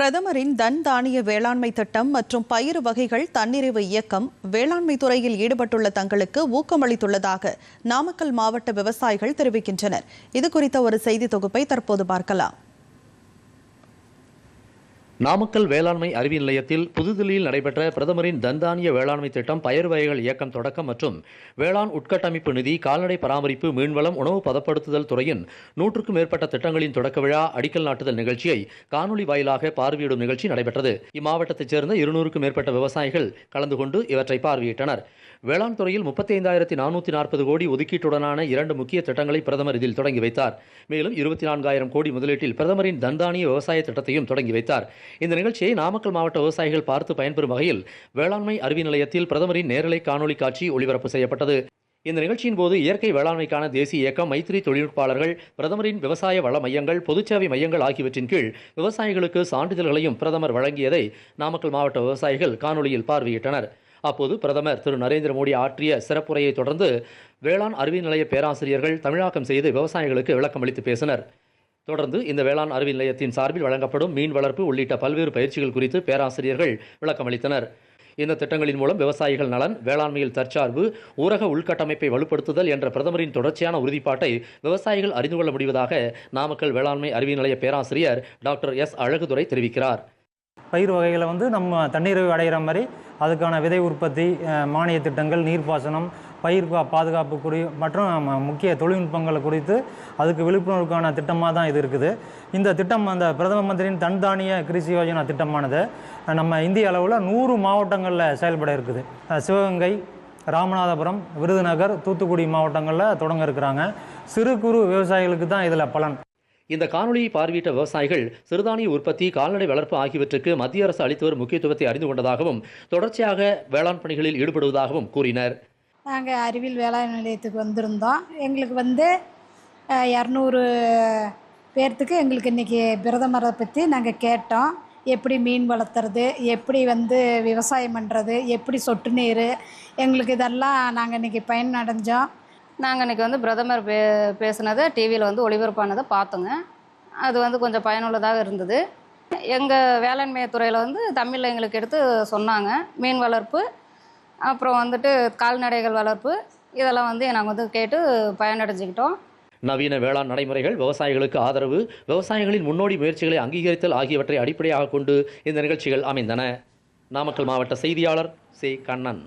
பிரதமரின் தன் தானிய வேளாண்மை திட்டம் மற்றும் பயிர் வகைகள் தன்னிறைவு இயக்கம் வேளாண்மை துறையில் ஈடுபட்டுள்ள தங்களுக்கு ஊக்கமளித்துள்ளதாக நாமக்கல் மாவட்ட விவசாயிகள் தெரிவிக்கின்றனர். இது குறித்த ஒரு செய்தி தொகுப்பை தற்போது பார்க்கலாம். நாமக்கல் வேளாண்மை அறிவியல் நிலையத்தில் புதுதில்லியில் நடைபெற்ற பிரதமரின் தந்தானிய வேளாண்மை திட்டம் பயிர் வகைகள் இயக்கம் தொடக்கம் மற்றும் வேளாண் உட்கட்டமைப்பு நிதி கால்நடை பராமரிப்பு மீன்வளம் உணவு பதப்படுத்துதல் துறையின் நூற்றுக்கும் மேற்பட்ட திட்டங்களின் தொடக்க விழா அடிக்கல் நாட்டுதல் நிகழ்ச்சியை காணொலி வாயிலாக பார்வையிடும் நிகழ்ச்சி நடைபெற்றது. இம்மாவட்டத்தைச் சேர்ந்த இருநூறுக்கும் மேற்பட்ட விவசாயிகள் கலந்து கொண்டு இவற்றை பார்வையிட்டனர். வேளாண் துறையில் முப்பத்தி ஐந்தாயிரத்தி நானூற்றி நாற்பது கோடி ஒதுக்கீட்டுடனான இரண்டு முக்கிய திட்டங்களை பிரதமர் இதில் தொடங்கி வைத்தார். மேலும் இருபத்தி நான்காயிரம் கோடி முதலீட்டில் பிரதமரின் தந்தானிய விவசாய திட்டத்தையும் தொடங்கி வைத்தார். இந்த நிகழ்ச்சியை நாமக்கல் மாவட்ட விவசாயிகள் பார்த்து பயன்பெறும் வகையில் வேளாண்மை அறிவி நிலையத்தில் பிரதமரின் நேரலை காணொலி காட்சி ஒளிபரப்பு செய்யப்பட்டது. இந்த நிகழ்ச்சியின் போது இயற்கை வேளாண்மைக்கான தேசிய இயக்கம் மைத்திரி தொழில்நுட்பாளர்கள் பிரதமரின் விவசாய வள மையங்கள் பொதுச்சேவை மையங்கள் ஆகியவற்றின் கீழ் விவசாயிகளுக்கு சான்றிதழ்களையும் பிரதமர் வழங்கியதை நாமக்கல் மாவட்ட விவசாயிகள் காணொலியில் பார்வையிட்டனர். அப்போது பிரதமர் திரு. நரேந்திர மோடி ஆற்றிய சிறப்புரையை தொடர்ந்து வேளாண் அறிவியல் நிலைய பேராசிரியர்கள் தமிழாக்கம் செய்து விவசாயிகளுக்கு விளக்கம் அளித்து பேசினர். தொடர்ந்து இந்த வேளாண் அறிவு நிலையத்தின் சார்பில் வழங்கப்படும் மீன் வளர்ப்பு உள்ளிட்ட பல்வேறு பயிற்சிகள் குறித்து பேராசிரியர்கள் விளக்கமளித்தனர். இந்த திட்டங்களின் மூலம் விவசாயிகள் நலன் வேளாண்மையில் தற்சார்பு ஊரக உள்கட்டமைப்பை வலுப்படுத்துதல் என்ற பிரதமரின் தொடர்ச்சியான உறுதிப்பாட்டை விவசாயிகள் அறிந்து கொள்ள முடிவதாக நாமக்கல் வேளாண்மை அறிவியல் நிலைய பேராசிரியர் டாக்டர் எஸ் அழகுதுரை தெரிவிக்கிறார். பயிர் வகைகளை வந்து நம்ம தண்ணீரை அடைகிற மாதிரி அதுக்கான விதை உற்பத்தி மானிய திட்டங்கள் நீர்ப்பாசனம் பயிர் பாதுகாப்பு குறி மற்றும் முக்கிய தொழில்நுட்பங்களை குறித்து அதுக்கு விழிப்புணர்வுக்கான திட்டமாக தான் இது இருக்குது. இந்த திட்டம் அந்த பிரதம மந்திரியின் தன்தானிய கிருஷி யோஜனா திட்டமானது நம்ம இந்திய அளவில் நூறு மாவட்டங்களில் செயல்பட இருக்குது. சிவகங்கை ராமநாதபுரம் விருதுநகர் தூத்துக்குடி மாவட்டங்களில் தொடங்க இருக்கிறாங்க. சிறு குறு விவசாயிகளுக்கு தான் இதில் பலன். இந்த காணொலியை பார்வையிட்ட விவசாயிகள் சிறுதானிய உற்பத்தி கால்நடை வளர்ப்பு ஆகியவற்றுக்கு மத்திய அரசு அளித்து வரும் முக்கியத்துவத்தை அறிந்து கொண்டதாகவும் தொடர்ச்சியாக வேளாண் பணிகளில் ஈடுபடுவதாகவும் கூறினர். நாங்கள் அறிவியல் வேளாண் நிலையத்துக்கு வந்திருந்தோம். எங்களுக்கு வந்து இரநூறு பேர்த்துக்கு எங்களுக்கு இன்றைக்கி பிரதமரை பற்றி நாங்கள் கேட்டோம். எப்படி மீன் வளர்த்துறது எப்படி வந்து விவசாயம் பண்ணுறது எப்படி சொட்டு நீர் எங்களுக்கு இதெல்லாம் நாங்கள் இன்றைக்கி பயன் அடைஞ்சோம் நாங்கள் இன்றைக்கி வந்து பிரதமர் பே பேசுனதை டிவியில் வந்து ஒளிபரப்பானதை பார்த்தோங்க. அது வந்து கொஞ்சம் பயனுள்ளதாக இருந்தது. எங்கள் வேளாண்மை துறையில் வந்து தமிழில் எங்களுக்கு எடுத்து சொன்னாங்க. மீன் வளர்ப்பு அப்புறம் வந்துட்டு கால்நடைகள் வளர்ப்பு இதெல்லாம் வந்து நாங்கள் வந்து கேட்டு பயனடைஞ்சுக்கிட்டோம். நவீன வேளாண் நடைமுறைகள் விவசாயிகளுக்கு ஆதரவு விவசாயிகளின் முன்னோடி முயற்சிகளை அங்கீகரித்தல் ஆகியவற்றை அடிப்படையாக கொண்டு இந்த நிகழ்ச்சிகள் அமைந்தன. நாமக்கல் மாவட்ட செய்தியாளர் சி. கண்ணன்.